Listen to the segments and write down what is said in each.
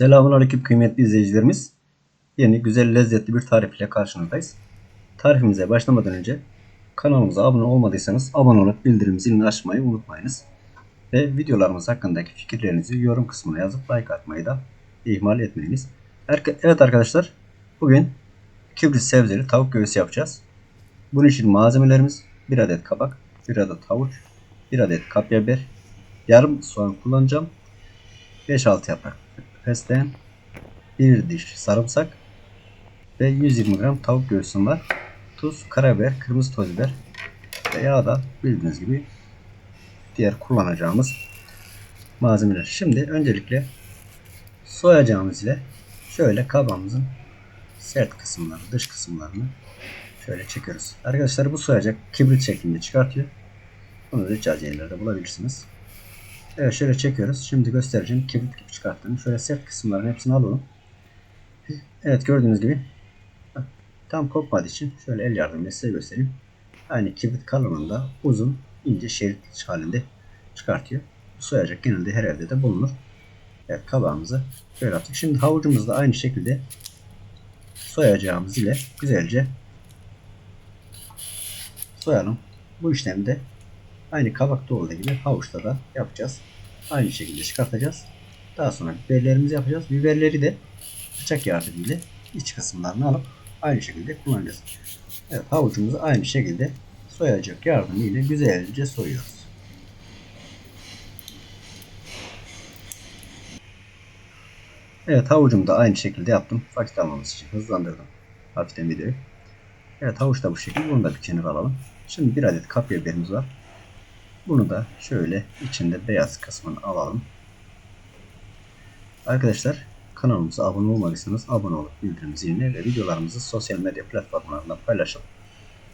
Selamünaleyküm kıymetli izleyicilerimiz. Yeni güzel lezzetli bir tarif ile karşınızdayız. Tarifimize başlamadan önce kanalımıza abone olmadıysanız abone olup bildirim zilini açmayı unutmayınız. Ve videolarımız hakkındaki fikirlerinizi yorum kısmına yazıp like atmayı da ihmal etmeyiniz. Evet arkadaşlar bugün kibrit sebzeli tavuk göğsü yapacağız. Bunun için malzemelerimiz 1 adet kabak, 1 adet havuç, 1 adet kapya biber, yarım soğan kullanacağım. 5-6 yaprak fesleğen, 1 diş sarımsak ve 120 gram tavuk göğsüm var. Tuz, karabiber, kırmızı toz biber ve yağ da bildiğiniz gibi diğer kullanacağımız malzemeler. Şimdi öncelikle soyacağımız ile şöyle kabağımızın sert kısımlarını, dış kısımlarını şöyle çekiyoruz. Arkadaşlar bu soyacak kibrit şeklinde çıkartıyor. Bunu da yerlerde bulabilirsiniz. Evet şöyle çekiyoruz. Şimdi göstereceğim kibrit gibi çıkarttığını. Şöyle sert kısımların hepsini alalım. Evet gördüğünüz gibi tam kopmadığı için şöyle el yardımıyla size göstereyim. Aynı kibrit kalınlığında uzun ince şerit halinde çıkartıyor. Bu soyacak genelde her evde de bulunur. Evet kabağımızı şöyle yaptık. Şimdi havucumuzu da aynı şekilde soyacağımız ile güzelce soyalım. Bu işlemi de Aynı kabakta olduğu gibi havuçta da yapacağız. Aynı şekilde çıkartacağız. Daha sonra biberlerimizi yapacağız. Biberleri de bıçak yardımıyla iç kısımlarını alıp aynı şekilde kullanacağız. Evet havucumuzu aynı şekilde soyacak yardımıyla güzelce soyuyoruz. Evet havucumu da aynı şekilde yaptım. Vakit almamız için hızlandırdım. Hafiften videoyu. Evet havuç da bu şekilde. Bunu da bir kenara alalım. Şimdi bir adet kapya biberimiz var. Bunu da şöyle içinde beyaz kısmını alalım. Arkadaşlar kanalımıza abone olmadıysanız abone olup bildirim zilini ve videolarımızı sosyal medya platformlarında paylaşıp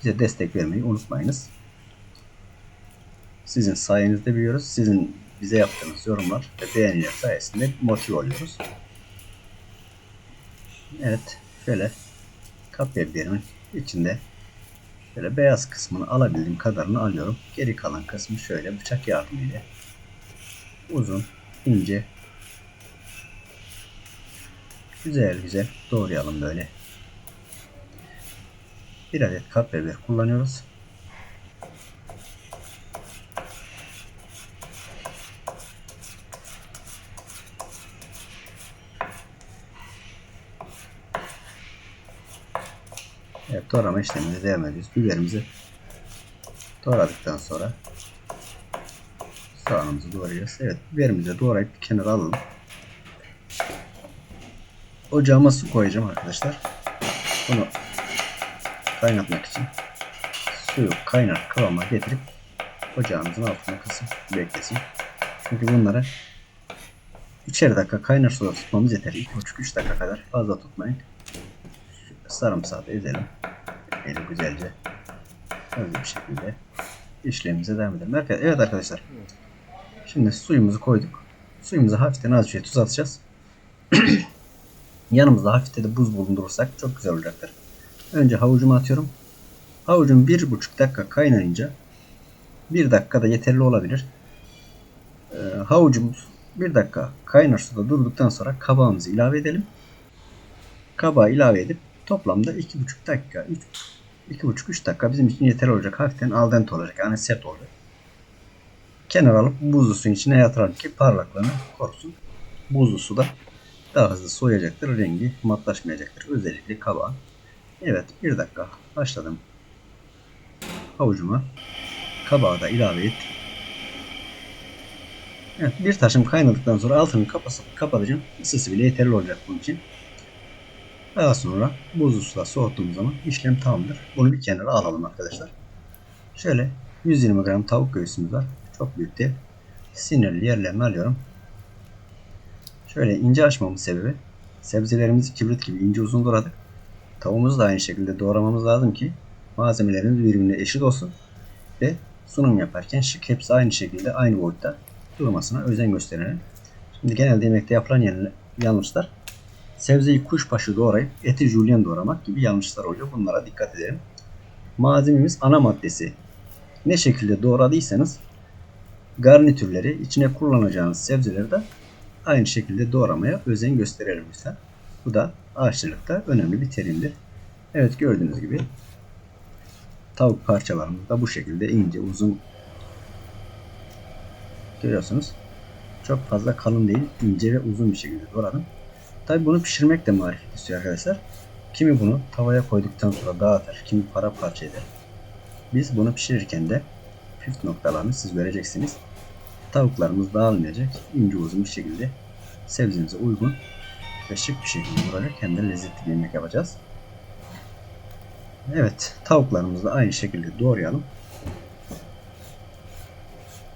bize destek vermeyi unutmayınız. Sizin sayenizde büyüyoruz. Sizin bize yaptığınız yorumlar ve beğeniler sayesinde motive oluyoruz. Evet şöyle kapya biberimin içinde Böyle beyaz kısmını alabildiğim kadarını alıyorum. Geri kalan kısmı şöyle bıçak yardımıyla uzun, ince güzel güzel doğrayalım böyle. Bir adet kapya biber kullanıyoruz. Evet doğrama işlemine devam ediyoruz. Biberimizi doğradıktan sonra soğanımızı doğrayacağız. Evet biberimizi doğrayıp bir kenara alalım. Ocağıma su koyacağım arkadaşlar. Bunu kaynatmak için suyu kaynar kıvama getirip ocağımızın altına kısıp beklesin. Çünkü bunları 3'er dakika kaynar suda tutmamız yeter. 2,5-3 dakika kadar fazla tutmayın. Sarımsağı da ezelim. Böyle güzelce hızlı bir şekilde işlemimize devam edelim. Evet arkadaşlar. Şimdi suyumuzu koyduk. Suyumuza hafiften az şey tuz atacağız. Yanımızda hafifte de buz bulundurursak çok güzel olacaktır. Önce havucumu atıyorum. Havucum bir buçuk dakika kaynayınca bir dakika da yeterli olabilir. Ee, havucumuz bir dakika kaynar suda durduktan sonra kabağımızı ilave edelim. Kabağı ilave edip toplamda 2,5 dakika 2,5-3 dakika bizim için yeterli olacak. Hafiften al dente olacak. Yani sert olacak. Kenara alıp buzlu suyun içine yatıralım ki parlaklığını korusun. Buzlu suda daha hızlı soyacaktır. Rengi matlaşmayacaktır. Özellikle kabağın. Evet bir dakika başladım. Havucuma kabağı da ilave et. Evet, bir taşım kaynadıktan sonra altını kapatıp kapatacağım. Isısı bile yeterli olacak bunun için. Daha sonra buzlu suda soğuttuğumuz zaman işlem tamamdır. Bunu bir kenara alalım arkadaşlar. Şöyle 120 gram tavuk göğsümüz var. Çok büyük değil. Sinirli yerlerini alıyorum. Şöyle ince açmamın sebebi sebzelerimizi kibrit gibi ince uzun doğradık. Tavuğumuzu da aynı şekilde doğramamız lazım ki malzemelerimiz birbirine eşit olsun ve sunum yaparken şık hepsi aynı şekilde aynı boyutta durmasına özen gösterelim. Şimdi genelde yemekte yapılan yanlışlar Sebzeyi kuşbaşı doğrayıp eti julienne doğramak gibi yanlışlar oluyor. Bunlara dikkat edelim. Malzememiz ana maddesi. Ne şekilde doğradıysanız garnitürleri, içine kullanacağınız sebzeleri de aynı şekilde doğramaya özen gösterelim lütfen. Bu da aşçılıkta önemli bir terimdir. Evet gördüğünüz gibi tavuk parçalarımız da bu şekilde ince uzun görüyorsunuz. Çok fazla kalın değil ince ve uzun bir şekilde doğradım. Tabi bunu pişirmek de marifet istiyor arkadaşlar. Kimi bunu tavaya koyduktan sonra dağıtır, kimi para parça eder. Biz bunu pişirirken de püf noktalarını siz göreceksiniz. Tavuklarımız dağılmayacak, ince uzun bir şekilde sebzemize uygun ve şık bir şekilde vuracak hem de lezzetli bir yemek yapacağız. Evet, tavuklarımızı da aynı şekilde doğrayalım.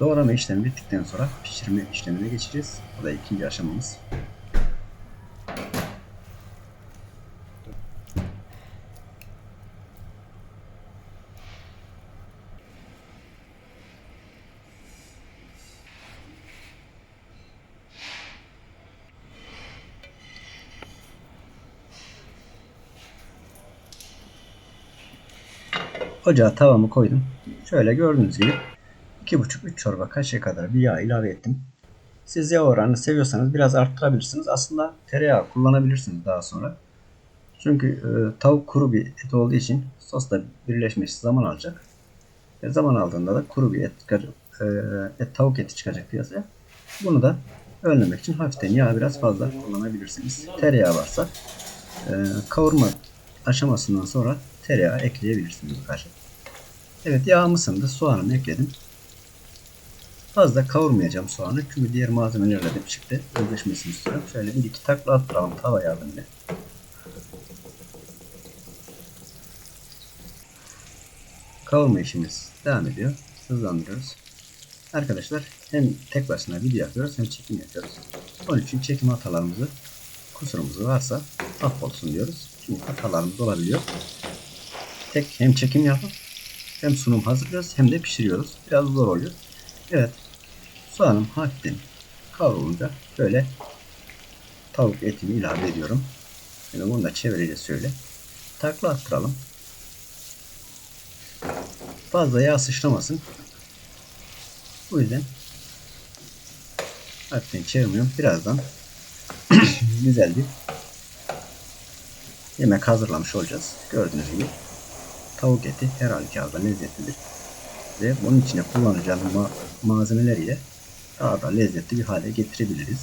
Doğrama işlemi bittikten sonra pişirme işlemine geçeceğiz. Bu da ikinci aşamamız. Ocağa tavamı koydum. Şöyle gördüğünüz gibi 2,5-3 çorba kaşığı kadar bir yağ ilave ettim. Siz yağ oranını seviyorsanız biraz arttırabilirsiniz. Aslında tereyağı kullanabilirsiniz daha sonra. Çünkü e, tavuk kuru bir et olduğu için sosla birleşmesi zaman alacak. Ve zaman aldığında da kuru bir et, e, et tavuk eti çıkacak piyasaya. Bunu da önlemek için hafiften yağ biraz fazla kullanabilirsiniz. Tereyağı varsa e, kavurma aşamasından sonra tereyağı ekleyebilirsiniz kaşık. Evet yağım ısındı. Soğanımı ekledim. Fazla kavurmayacağım soğanı çünkü diğer malzemelerle de çıktı. Özleşmesini istiyorum. Şöyle bir iki takla attıralım tava yardımıyla. Kavurma işimiz devam ediyor. Hızlandırıyoruz. Arkadaşlar hem tek başına video yapıyoruz hem çekim yapıyoruz. Onun için çekim hatalarımızı kusurumuz varsa affolsun diyoruz. Çünkü hatalarımız olabiliyor. Tek hem çekim yapıp hem sunum hazırlıyoruz hem de pişiriyoruz. Biraz zor oluyor. Evet. Soğanım hafiften kavrulunca böyle tavuk etini ilave ediyorum. Şimdi bunu da çevireceğiz şöyle. Takla attıralım. Fazla yağ sıçramasın. Bu yüzden hafiften çevirmiyorum. Birazdan güzel bir yemek hazırlamış olacağız. Gördüğünüz gibi tavuk eti her halükarda lezzetlidir. Ve bunun içine kullanacağımız ma malzemeler ile daha da lezzetli bir hale getirebiliriz.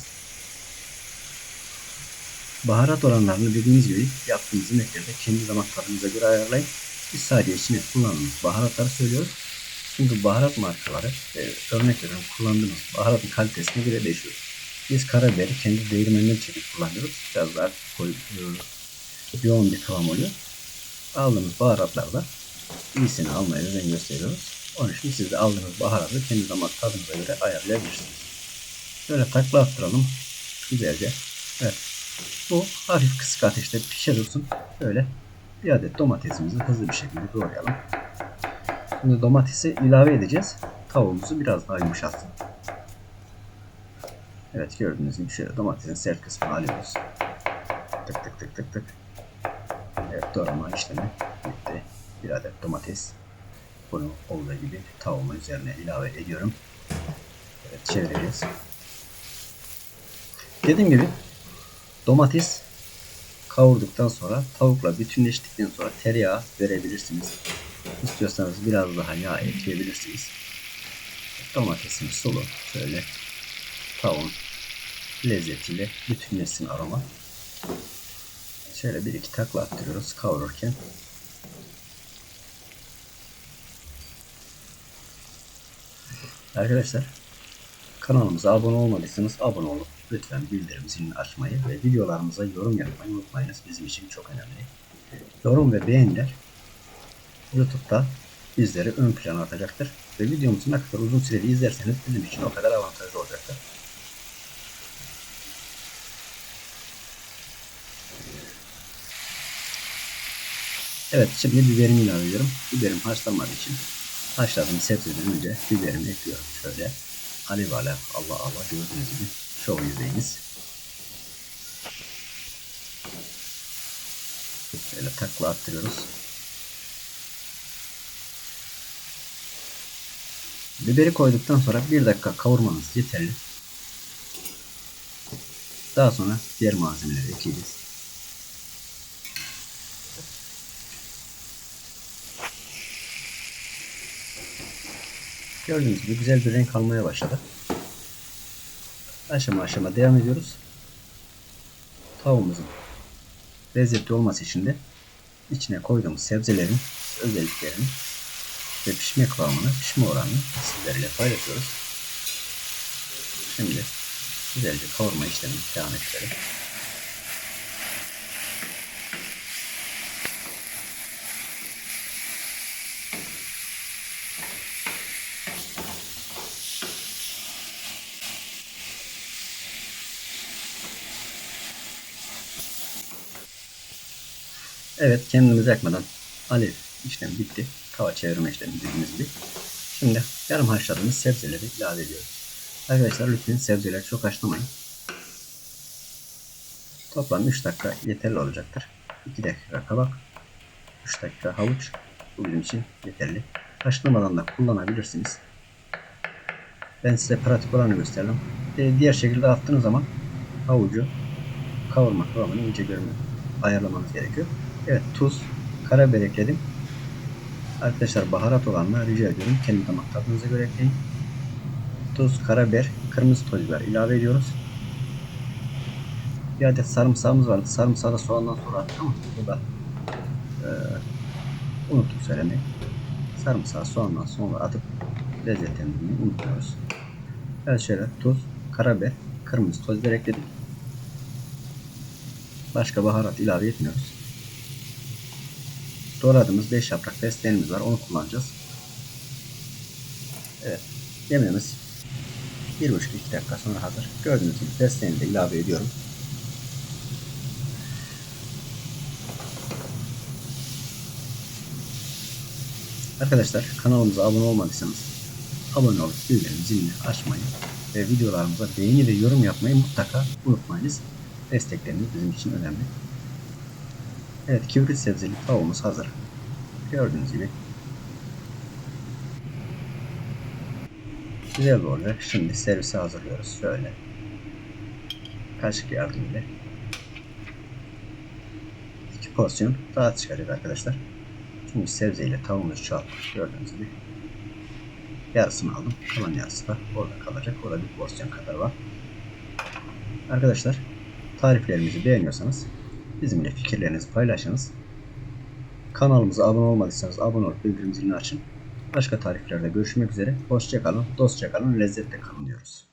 Baharat oranlarını dediğimiz gibi yaptığımız yemeklerde kendi damak göre ayarlayın. Biz sadece içine kullandığımız baharatları söylüyoruz. Çünkü baharat markaları e, örnek veriyorum kullandığımız baharatın kalitesine göre değişiyor. Biz karabiberi kendi değirmeninden çekip kullanıyoruz. Biraz daha koyu, yoğun bir kıvam oluyor. Aldığımız baharatlarda iyisini almaya özen gösteriyoruz. Onun için siz de aldığınız baharatı kendi damak tadınıza göre ayarlayabilirsiniz. Şöyle takla attıralım. Güzelce. Evet. Bu hafif kısık ateşte pişirirsin. Böyle bir adet domatesimizi hızlı bir şekilde doğrayalım. Şimdi domatesi ilave edeceğiz. Tavuğumuzu biraz daha yumuşatsın. Evet gördüğünüz gibi şöyle domatesin sert kısmını alıyoruz. Tık tık tık tık tık. Evet doğrama işlemi bitti. Bir adet domates. Bunu olduğu gibi tavuğumun üzerine ilave ediyorum. Evet çevireceğiz. Dediğim gibi domates kavurduktan sonra tavukla bütünleştikten sonra tereyağı verebilirsiniz. İstiyorsanız biraz daha yağ ekleyebilirsiniz. Domatesin sulu şöyle tavuğun lezzetiyle bütünleşsin aroma. Şöyle bir iki takla attırıyoruz kavururken. Arkadaşlar kanalımıza abone olmadıysanız abone olup lütfen bildirim zilini açmayı ve videolarımıza yorum yapmayı unutmayınız. Bizim için çok önemli. Yorum ve beğeniler YouTube'da bizleri ön plana atacaktır. Ve videomuzu ne kadar uzun süreli izlerseniz bizim için o kadar avantajlı olacaktır. Evet şimdi biberimi ilave ediyorum. Biberim haşlanmadığı için haşladığım sebzeden önce biberimi ekliyorum. Şöyle alev alev Allah Allah gördüğünüz gibi şov yüzeyimiz. Şöyle takla attırıyoruz. Biberi koyduktan sonra bir dakika kavurmanız yeterli. Daha sonra diğer malzemeleri ekleyeceğiz. Gördüğünüz gibi güzel bir renk almaya başladı. Aşama aşama devam ediyoruz. Tavuğumuzun lezzetli olması için de içine koyduğumuz sebzelerin özelliklerini ve pişme kıvamını, pişme oranını sizlerle paylaşıyoruz. Şimdi güzelce kavurma işlemini devam ettirelim. Evet kendimizi yakmadan alev işlemi bitti. Tava çevirme işlemi dediğimiz gibi. Şimdi yarım haşladığımız sebzeleri ilave ediyoruz. Arkadaşlar lütfen sebzeleri çok haşlamayın. Toplam 3 dakika yeterli olacaktır. 2 dakika kabak, 3 dakika havuç bu bizim için yeterli. Haşlamadan da kullanabilirsiniz. Ben size pratik olanı gösterdim. Ee, Diğer şekilde attığınız zaman havucu kavurma kıvamını ince görme ayarlamanız gerekiyor. Evet tuz, karabiber ekledim. Arkadaşlar baharat olanlar rica ediyorum. Kendi damak tadınıza göre ekleyin. Tuz, karabiber, kırmızı toz biber ilave ediyoruz. Bir adet sarımsağımız vardı. Sarımsağı da soğandan sonra attık ama bu da e, unuttuk söylemeyi. Sarımsağı soğandan sonra atıp lezzetlendirmeyi unutmuyoruz. Evet şöyle tuz, karabiber, kırmızı toz biber ekledik. Başka baharat ilave etmiyoruz. Doğradığımız 5 yaprak fesleğenimiz var. Onu kullanacağız. Evet. Yemeğimiz 1,5-2 dakika sonra hazır. Gördüğünüz gibi fesleğeni de ilave ediyorum. Arkadaşlar kanalımıza abone olmadıysanız abone olup bildirim zilini açmayı ve videolarımıza beğeni ve yorum yapmayı mutlaka unutmayınız. Destekleriniz bizim için önemli. Evet kibrit sebzeli tavuğumuz hazır. Gördüğünüz gibi. Güzel bir olacak. Şimdi servise hazırlıyoruz. Şöyle. Kaşık yardımıyla. İki porsiyon daha çıkarıyor arkadaşlar. Çünkü sebzeyle tavuğumuzu çoğalttık. Gördüğünüz gibi. Yarısını aldım. Kalan yarısı da orada kalacak. Orada bir porsiyon kadar var. Arkadaşlar tariflerimizi beğeniyorsanız bizimle fikirlerinizi paylaşınız. Kanalımıza abone olmadıysanız abone olup bildirim zilini açın. Başka tariflerde görüşmek üzere. Hoşçakalın, dostça kalın, lezzetle kalın diyoruz.